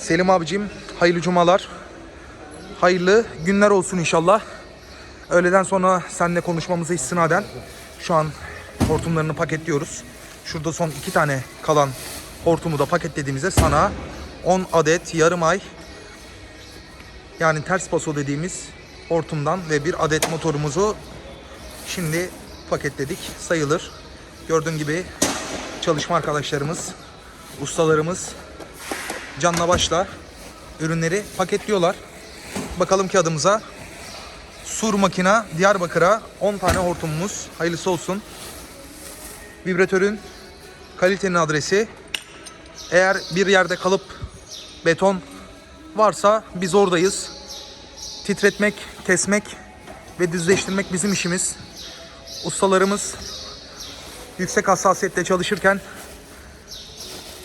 Selim abicim hayırlı cumalar. Hayırlı günler olsun inşallah. Öğleden sonra seninle konuşmamıza istinaden şu an hortumlarını paketliyoruz. Şurada son iki tane kalan hortumu da paketlediğimizde sana 10 adet yarım ay yani ters paso dediğimiz hortumdan ve bir adet motorumuzu şimdi paketledik sayılır. Gördüğün gibi çalışma arkadaşlarımız, ustalarımız canla başla ürünleri paketliyorlar. Bakalım kağıdımıza. Sur makina Diyarbakır'a 10 tane hortumumuz. Hayırlısı olsun. Vibratörün kalitenin adresi. Eğer bir yerde kalıp beton varsa biz oradayız. Titretmek, kesmek ve düzleştirmek bizim işimiz. Ustalarımız yüksek hassasiyetle çalışırken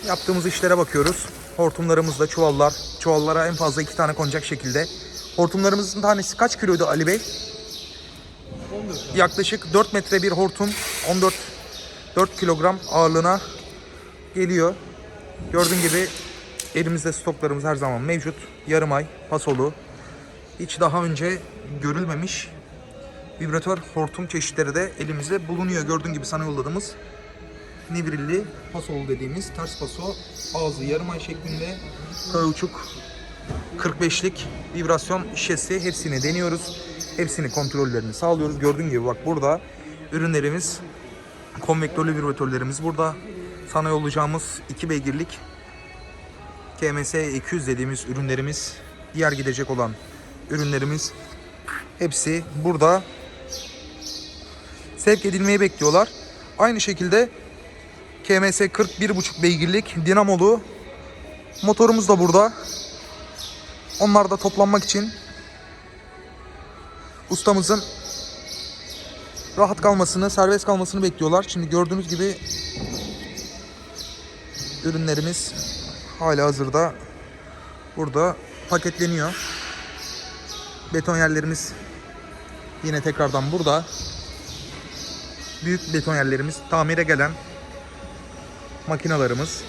yaptığımız işlere bakıyoruz. Hortumlarımızda çuvallar, çuvallara en fazla iki tane konacak şekilde. Hortumlarımızın tanesi kaç kiloydu Ali Bey? Yaklaşık 4 metre bir hortum 14 4 kilogram ağırlığına geliyor. Gördüğün gibi elimizde stoklarımız her zaman mevcut. Yarım ay pasolu. Hiç daha önce görülmemiş vibratör hortum çeşitleri de elimizde bulunuyor. Gördüğün gibi sana yolladığımız nivrilli pasolu dediğimiz ters paso ağzı yarım ay şeklinde kauçuk 45'lik vibrasyon şişesi hepsini deniyoruz. Hepsini kontrollerini sağlıyoruz. Gördüğün gibi bak burada ürünlerimiz konvektörlü vibratörlerimiz burada. Sana yollayacağımız 2 beygirlik KMS 200 dediğimiz ürünlerimiz, diğer gidecek olan ürünlerimiz hepsi burada sevk edilmeyi bekliyorlar. Aynı şekilde KMS 41.5 beygirlik dinamolu motorumuz da burada. Onlar da toplanmak için ustamızın rahat kalmasını, serbest kalmasını bekliyorlar. Şimdi gördüğünüz gibi ürünlerimiz hala hazırda burada paketleniyor. Beton yerlerimiz yine tekrardan burada. Büyük beton yerlerimiz tamire gelen makinalarımız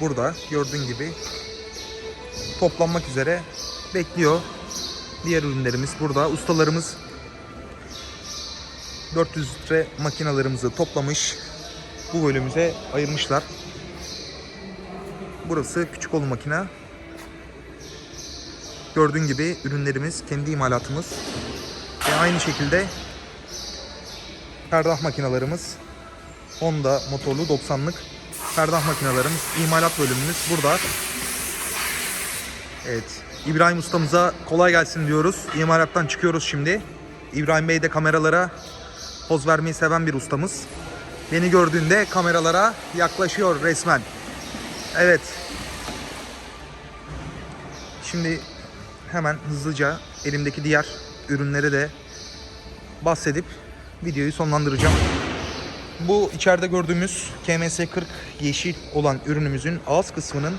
burada gördüğün gibi toplanmak üzere bekliyor. Diğer ürünlerimiz burada. Ustalarımız 400 litre makinalarımızı toplamış. Bu bölümümüze ayırmışlar. Burası küçük olu makina. Gördüğün gibi ürünlerimiz kendi imalatımız. Ve aynı şekilde perdah makinalarımız Honda motorlu 90'lık perdah makinalarımız imalat bölümümüz burada. Evet. İbrahim ustamıza kolay gelsin diyoruz. İmalattan çıkıyoruz şimdi. İbrahim Bey de kameralara poz vermeyi seven bir ustamız. Beni gördüğünde kameralara yaklaşıyor resmen. Evet. Şimdi hemen hızlıca elimdeki diğer ürünleri de bahsedip videoyu sonlandıracağım. Bu içeride gördüğümüz KMS 40 yeşil olan ürünümüzün ağız kısmının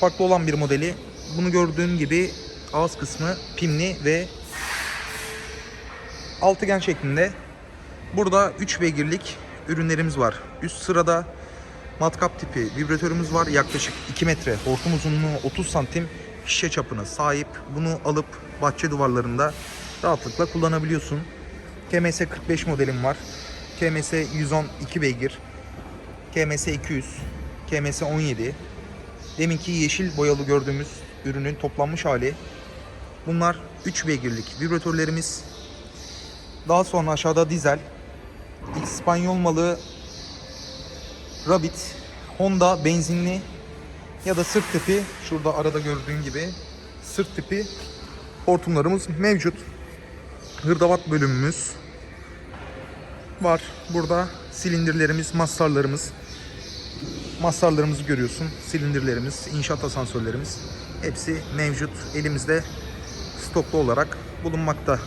farklı olan bir modeli. Bunu gördüğün gibi ağız kısmı pimli ve altıgen şeklinde. Burada 3 beygirlik ürünlerimiz var. Üst sırada matkap tipi vibratörümüz var. Yaklaşık 2 metre hortum uzunluğu 30 santim şişe çapına sahip. Bunu alıp bahçe duvarlarında rahatlıkla kullanabiliyorsun. KMS 45 modelim var. KMS 110 2 beygir. KMS 200. KMS 17. Deminki yeşil boyalı gördüğümüz ürünün toplanmış hali. Bunlar 3 beygirlik vibratörlerimiz. Daha sonra aşağıda dizel. İspanyol malı Rabbit. Honda benzinli ya da sırt tipi. Şurada arada gördüğün gibi sırt tipi hortumlarımız mevcut. Hırdavat bölümümüz var. Burada silindirlerimiz, mastarlarımız. Mastarlarımızı görüyorsun. Silindirlerimiz, inşaat asansörlerimiz. Hepsi mevcut. Elimizde stoklu olarak bulunmakta.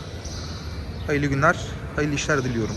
Hayırlı günler, hayırlı işler diliyorum.